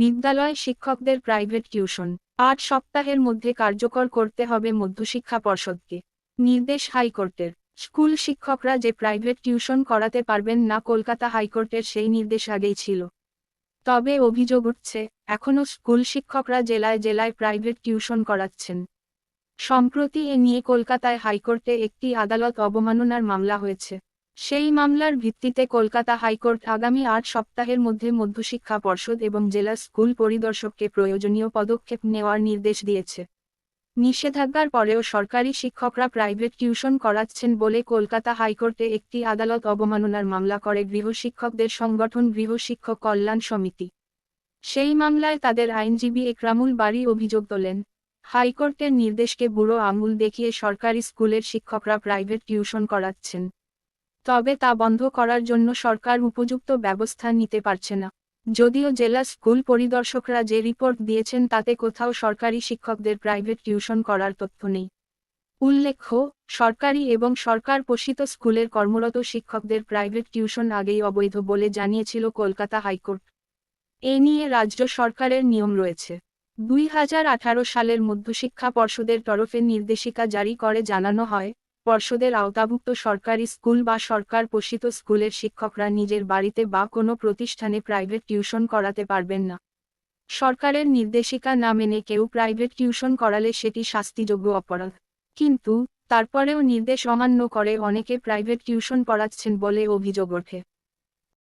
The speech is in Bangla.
বিদ্যালয় শিক্ষকদের প্রাইভেট টিউশন। আট সপ্তাহের মধ্যে কার্যকর করতে হবে মধ্যশিক্ষা পর্ষদকে। নির্দেশ হাইকোর্টের। স্কুল শিক্ষকরা যে প্রাইভেট টিউশন করাতে পারবেন না কলকাতা হাইকোর্টের সেই নির্দেশ আগেই ছিল। তবে অভিযোগ উঠছে, এখনও স্কুল শিক্ষকরা জেলায় জেলায় প্রাইভেট টিউশন করাচ্ছেন। সম্প্রতি এ নিয়ে কলকাতায় হাইকোর্টে একটি আদালত অবমাননার মামলা হয়েছে। সেই মামলার ভিত্তিতে কলকাতা হাইকোর্ট আগামী আট সপ্তাহের মধ্যে মধ্যশিক্ষা পর্ষদ এবং জেলা স্কুল পরিদর্শককে প্রয়োজনীয় পদক্ষেপ নেওয়ার নির্দেশ দিয়েছে। নিষেধাজ্ঞার পরেও সরকারি শিক্ষকরা প্রাইভেট টিউশন করাচ্ছেন বলে কলকাতা হাইকোর্টে একটি আদালত অবমাননার মামলা করে গৃহশিক্ষকদের সংগঠন গৃহশিক্ষক কল্যাণ সমিতি। সেই মামলায় তাদের আইনজীবী একরামুল বাড়ি অভিযোগ তোলেন, হাইকোর্টের নির্দেশকে বুড়ো আঙুল দেখিয়ে সরকারি স্কুলের শিক্ষকরা প্রাইভেট টিউশন করাচ্ছেন। তবে তা বন্ধ করার জন্য সরকার উপযুক্ত ব্যবস্থা নিতে পারছে না। যদিও জেলা স্কুল পরিদর্শকরা যে রিপোর্ট দিয়েছেন তাতে কোথাও সরকারি শিক্ষকদের প্রাইভেট টিউশন করার তথ্য নেই। উল্লেখ্য, সরকারি এবং সরকার পোষিত স্কুলের কর্মরত শিক্ষকদের প্রাইভেট টিউশন আগেই অবৈধ বলে জানিয়েছিল কলকাতা হাইকোর্ট। এ নিয়ে রাজ্য সরকারের নিয়ম রয়েছে। দুই হাজার আঠারো সালের মধ্যশিক্ষা পর্ষদের তরফে নির্দেশিকা জারি করে জানানো হয় পর্ষদের আওতাভুক্ত সরকারি স্কুল বা সরকার পোষিত স্কুলের শিক্ষকরা নিজের বাড়িতে বা কোনো প্রতিষ্ঠানে প্রাইভেট টিউশন করাতে পারবেন না। সরকারের নির্দেশিকা না মেনে কেউ প্রাইভেট টিউশন করালে সেটি শাস্তিযোগ্য অপরাধ। কিন্তু, তারপরেও নির্দেশ অমান্য করে অনেকে প্রাইভেট টিউশন পড়াচ্ছেন বলে অভিযোগ ওঠে।